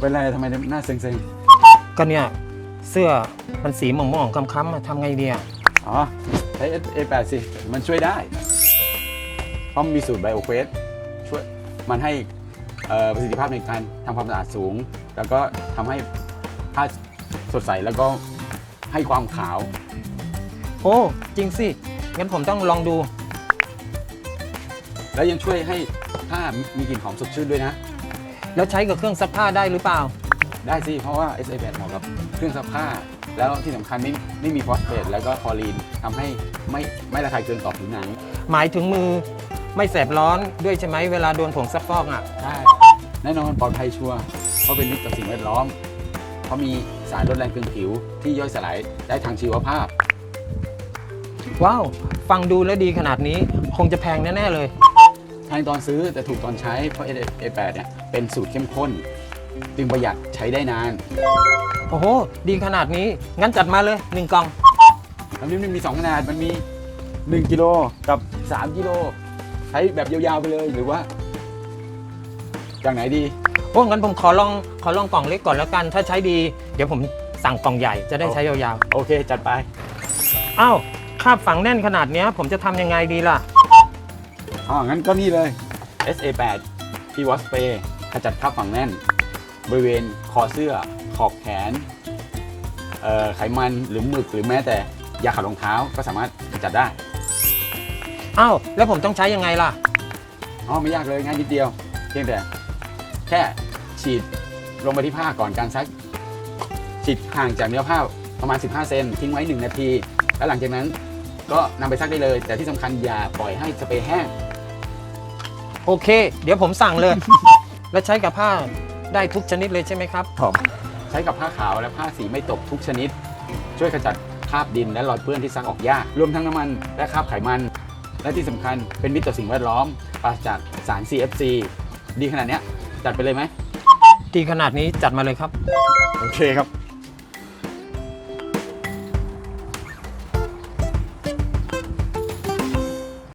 เป็นไรทำไมหน้าเซ็งก็เนี่ยเสื้อมันสีหม่องๆค้ำๆอะทำไงดีอะๆ อ๋อ ใช้ A8 สิ มันช่วยได้ เพราะมันมีสูตรไบโอเควสช่วยมันให้เอ่อประสิทธิภาพในการทำความสะอาดสูง แล้วก็ทำให้ผ้าสดใส แล้วก็ให้ความขาว โอ้จริงสิงั้นผมต้องลองดู แล้วยังช่วยให้ผ้ามีกลิ่นหอมสดชื่นด้วยนะ แล้วใช้กับเครื่องซักผ้าได้หรือเปล่า ได้สิ เพราะว่า SA8 เหมาะกับเครื่องซักผ้า แล้วที่สำคัญไม่ไม่มีฟอสเฟตแล้วก็คลอรีนทำให้ไม่ไม่ระคายเคืองต่อผิวหนังหมายถึงมือไม่แสบร้อนด้วยใช่ไหมเวลาโดนผงซักฟอกอะ ใช่แน่นอนปลอดภัยชัวร์เพราะเป็นมิตรต่อสิ่งแวดล้อม เพราะมีสารลดแรงเคืองผิวที่ย่อยสลายได้ทางชีวภาพ ว้าว ฟังดูแล้วดีขนาดนี้คงจะแพงแน่ ๆ เลย แพงตอนซื้อแต่ถูกตอนใช้ เพราะ A8 เนี่ยเป็นสูตรเข้มข้น จึงประหยัดใช้ได้นาน โอ้โห ดีขนาดนี้ งั้นจัดมาเลยหนึ่งกล่องแล้วนี่มันมี 2 ขนาด มันมี 1 กิโลกับ 3 กิโล ใช้แบบยาวๆไปเลยหรือว่า อย่างไหนดี โอ้งั้นผมขอลองขอลองกล่องเล็กก่อนแล้วกัน ถ้าใช้ดี เดี๋ยวผมสั่งกล่องใหญ่จะได้ใช้ยาวโอเค จัดไป ๆอ้าวคาบฝังแน่นขนาดเนี้ย ผมจะทำยังไงดีล่ะ อ๋อ งั้นก็นี่เลย SA8 p w a s Spray ขจัดคราบฝังแน่น บริเวณคอเสื้อ ขอบแขนเอ่อไขมันหรือหมึกหรือแม้แต่ยาขัดรองเท้าก็สามารถขจัดได้ อ้าว แล้วผมต้องใช้ยังไงล่ะ อ๋อ ไม่ยากเลยง่ายนิดเดียว เพียงแต่ แค่ฉีดลงไปที่ผ้าก่อนการซัก ฉีดห่างจากเนื้อผ้าประมาณ 15 เซนทิ้งไว้ 1 นาที แล้วหลังจากนั้นก็นำไปซักได้เลย แต่ที่สำคัญอย่าปล่อยให้สเปรย์แห้ง โอเค เดี๋ยวผมสั่งเลย แล้วใช้กับผ้าได้ทุกชนิดเลยใช่ไหมครับใช้กับผ้าขาวและผ้าสีไม่ตกทุกชนิด ช่วยขจัดคราบดินและรอยเปื้อนที่ซักออกยาก รวมทั้งน้ำมันและคราบไขมัน และที่สำคัญเป็นมิตรต่อสิ่งแวดล้อมปราศจากสาร CFC ดีขนาดเนี้ยจัดไปเลยไหม ดีขนาดนี้จัดมาเลยครับ โอเคครับ